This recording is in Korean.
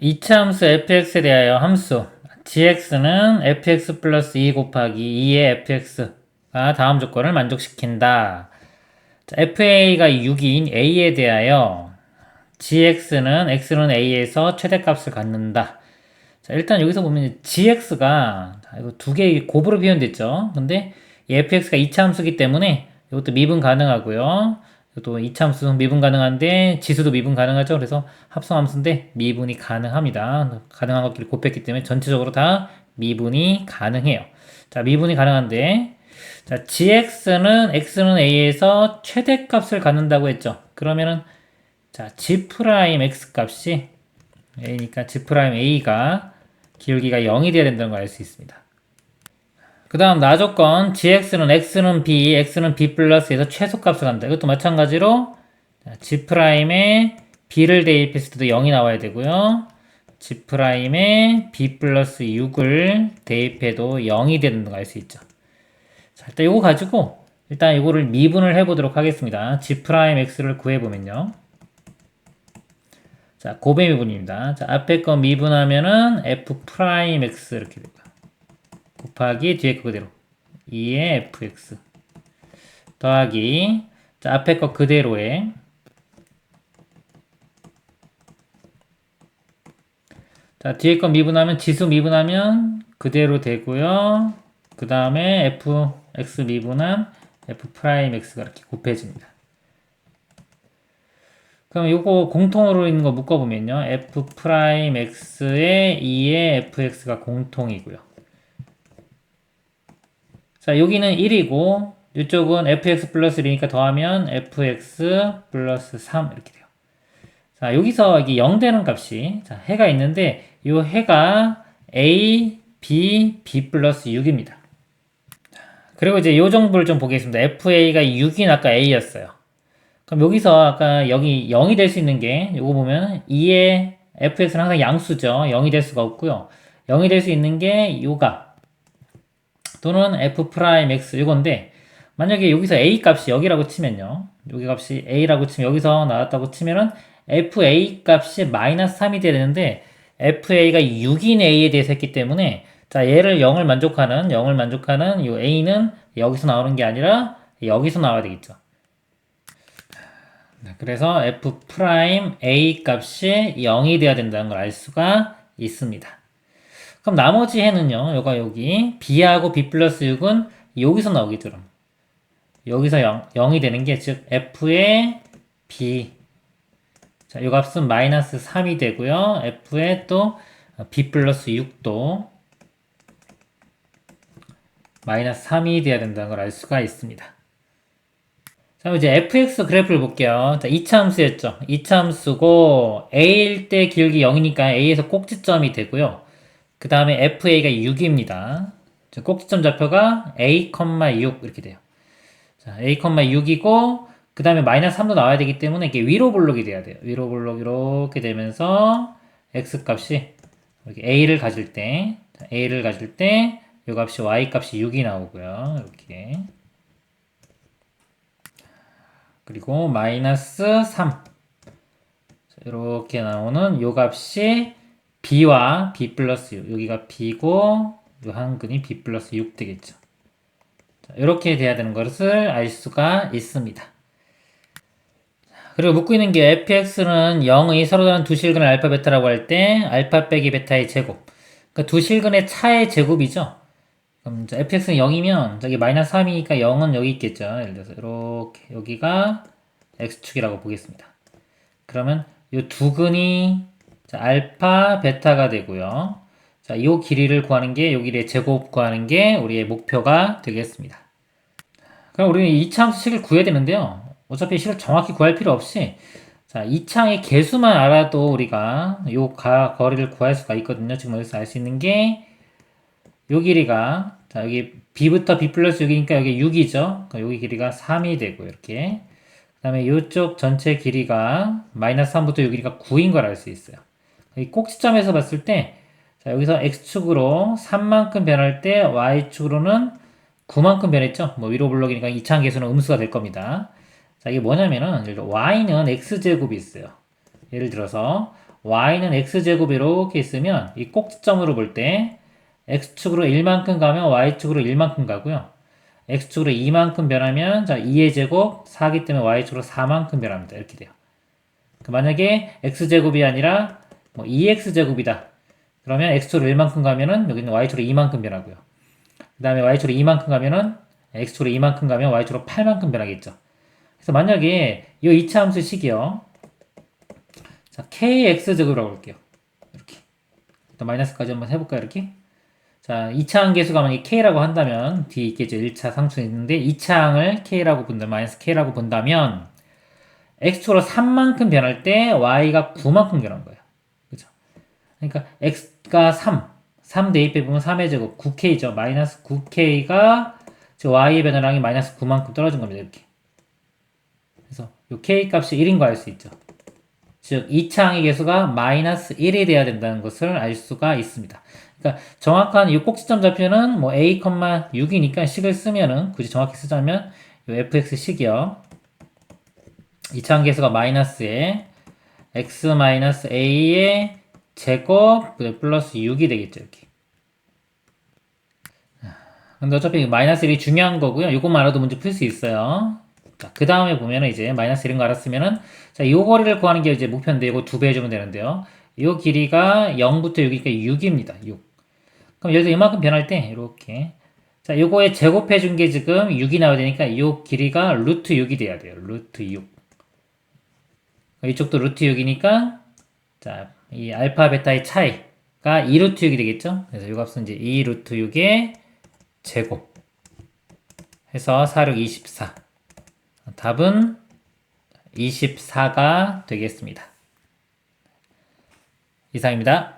이차 함수 fx에 대하여 함수 gx는 fx 플러스 2 곱하기 2의 fx가 다음 조건을 만족시킨다. 자, fa가 6인 a에 대하여 gx는 x는 a에서 최대값을 갖는다. 자, 일단 여기서 보면 gx가 이거 두개 곱으로 표현됐죠. 근데 이 fx가 이차 함수기 때문에 이것도 미분 가능하고요. 또 이차함수 미분 가능한데 지수도 미분 가능하죠. 그래서 합성 함수인데 미분이 가능합니다. 가능한 것끼리 곱했기 때문에 전체적으로 다 미분이 가능해요. 자, 미분이 가능한데 자, gx는 x는 a에서 최대값을 갖는다고 했죠. 그러면은 자, g 프라임 x 값이 a니까 g 프라임 a가 기울기가 0이 돼야 된다는 걸 알 수 있습니다. 그 다음 나조건 gx는 x는 b, x는 b 플러스에서 최소값을 한다. 이것도 마찬가지로 g'에 b를 대입했을 때도 0이 나와야 되고요. g'에 b 플러스 6을 대입해도 0이 되는 걸 알 수 있죠. 자, 일단 이거 가지고 일단 이거를 미분을 해보도록 하겠습니다. g'x를 구해보면요. 자, 고배 미분입니다. 자, 앞에 거 미분하면은 f'x 이렇게 됩니다. 곱하기 뒤에 거 그대로. 2의 fx 더하기 자 앞에 거 그대로에 자 뒤에 거 미분하면 지수 미분하면 그대로 되고요. 그 다음에 fx 미분한 f 프라임 x가 이렇게 곱해집니다. 그럼 이거 공통으로 있는 거 묶어보면요. F 프라임 x에 2의 fx가 공통이고요 자, 여기는 1이고, 이쪽은 fx 플러스 1이니까 더하면 fx 플러스 3 이렇게 돼요. 자, 여기서 이게 0 되는 값이, 자, 해가 있는데, 이 해가 a, b, b 플러스 6입니다. 그리고 이제 요 정보를 좀 보겠습니다. fa가 6인 아까 a였어요. 그럼 여기서 아까 여기 0이 될 수 있는 게, 요거 보면 2의 fx는 항상 양수죠. 0이 될 수가 없고요. 0이 될 수 있는 게 요가 또는 f 프라임 x 이건데 만약에 여기서 a 값이 여기라고 치면요. 여기 값이 a라고 치면 여기서 나왔다고 치면은 fa 값이 마이너스 3이 돼야 되는데 fa가 6인 a에 대해서 했기 때문에 자 얘를 0을 만족하는 0을 만족하는 이 a는 여기서 나오는 게 아니라 여기서 나와야 되겠죠. 그래서 f 프라임 a 값이 0이 돼야 된다는 걸 알 수가 있습니다. 그럼 나머지 해는요. 요가 여기 b하고 b 플러스 6은 여기서 나오겠죠. 그럼. 여기서 0, 0이 되는 게 즉 f의 b 자, 요 값은 마이너스 3이 되고요. f의 또 b 플러스 6도 마이너스 3이 돼야 된다는 걸 알 수가 있습니다. 자, 이제 fx 그래프를 볼게요. 자, 2차 함수였죠. 2차 함수고 a일 때 기울기 0이니까 a에서 꼭지점이 되고요. 그 다음에 FA가 6입니다. 꼭지점 좌표가 A,6 이렇게 돼요. 자, A,6이고 그 다음에 마이너스 3도 나와야 되기 때문에 이게 위로 블록이 돼야 돼요. 위로 블록 이렇게 되면서 X 값이 이렇게 A를 가질 때 A를 가질 때 이 값이 Y 값이 6이 나오고요. 이렇게 그리고 마이너스 3 이렇게 나오는 이 값이 b와 b 플러스 6 여기가 b고 이 한근이 b 플러스 6 되겠죠. 자, 이렇게 돼야 되는 것을 알 수가 있습니다. 그리고 묻고 있는 게 fx는 0의 서로 다른 두 실근을 알파 베타라고 할 때 알파 빼기 베타의 제곱 그러니까 두 실근의 차의 제곱이죠. 그럼 fx는 0이면 저기 마이너스 3이니까 0은 여기 있겠죠. 예를 들어서 이렇게 여기가 x축이라고 보겠습니다. 그러면 이 두 근이 자, 알파, 베타가 되고요. 자, 이 길이를 구하는 게, 요 길이의 제곱 구하는 게 우리의 목표가 되겠습니다. 그럼 우리는 2차 식을 구해야 되는데요. 어차피 식을 정확히 구할 필요 없이, 자, 2창의 개수만 알아도 우리가 요 가, 거리를 구할 수가 있거든요. 지금 여기서 알 수 있는 게, 요 길이가, 자, 여기 b부터 b 플러스 6이니까 여기 6이죠. 그러니까 여기 길이가 3이 되고, 이렇게. 그 다음에 이쪽 전체 길이가 마이너스 3부터 6이니까 9인 걸 알 수 있어요. 이 꼭지점에서 봤을 때 자, 여기서 x축으로 3만큼 변할 때 y축으로는 9만큼 변했죠. 뭐 위로 블록이니까 이차계수는 음수가 될 겁니다. 자, 이게 뭐냐면은 y는 x제곱이 있어요. 예를 들어서 y는 x제곱 이렇게 있으면 이 꼭지점으로 볼 때 x축으로 1만큼 가면 y축으로 1만큼 가고요. x축으로 2만큼 변하면 자 2의 제곱 4기 때문에 y축으로 4만큼 변합니다. 이렇게 돼요. 그 만약에 x제곱이 아니라 뭐 2x제곱이다. 그러면 x축으로 1만큼 가면은 여기는 y축으로 2만큼 변하고요. 그 다음에 y축으로 2만큼 가면은 x축으로 2만큼 가면 y축으로 8만큼 변하겠죠. 그래서 만약에 이 2차 함수 식이요. 자, kx제곱이라고 볼게요. 이렇게. 일단 마이너스까지 한번 해볼까요? 이렇게. 자, 2차 항계수가 만약에 k라고 한다면 뒤에 있겠죠. 1차 상수는 있는데 2차 항을 k라고 본다면 마이너스 k라고 본다면 x축으로 3만큼 변할 때 y가 9만큼 변한 거예요. 그러니까 x가 3, 3 대입해 보면 3의 제곱 9k죠. 마이너스 9k가 저 y의 변화량이 마이너스 9만큼 떨어진 겁니다. 이렇게. 그래서 이 k 값이 1인 거 알 수 있죠. 즉 2차 항의 개수가 마이너스 1이 돼야 된다는 것을 알 수가 있습니다. 그러니까 정확한 이 꼭지점 좌표는 뭐 a, 6이니까 식을 쓰면은 굳이 정확히 쓰자면 이 fx 식이요. 2차 항 개수가 마이너스에 x 마이너스 a의 제곱 플러스 6이 되겠죠. 이렇게. 근데 어차피 마이너스 1이 중요한 거고요. 이것만 알아도 문제 풀 수 있어요. 자, 그 다음에 보면은 이제 마이너스 1인 거 알았으면은 자, 요 거리를 구하는 게 이제 목표인데 이거 두 배 해주면 되는데요. 요 길이가 0부터 6이니까 6입니다. 6. 그럼 여기서 이만큼 변할 때 이렇게 자, 요거에 제곱해 준 게 지금 6이 나와야 되니까 요 길이가 루트 6이 돼야 돼요. 루트 6. 이쪽도 루트 6이니까 자, 이 알파 베타의 차이가 2 루트 6이 되겠죠? 그래서 이 값은 이제 2 루트 6의 제곱 해서 4, 6, 24. 답은 24가 되겠습니다. 이상입니다.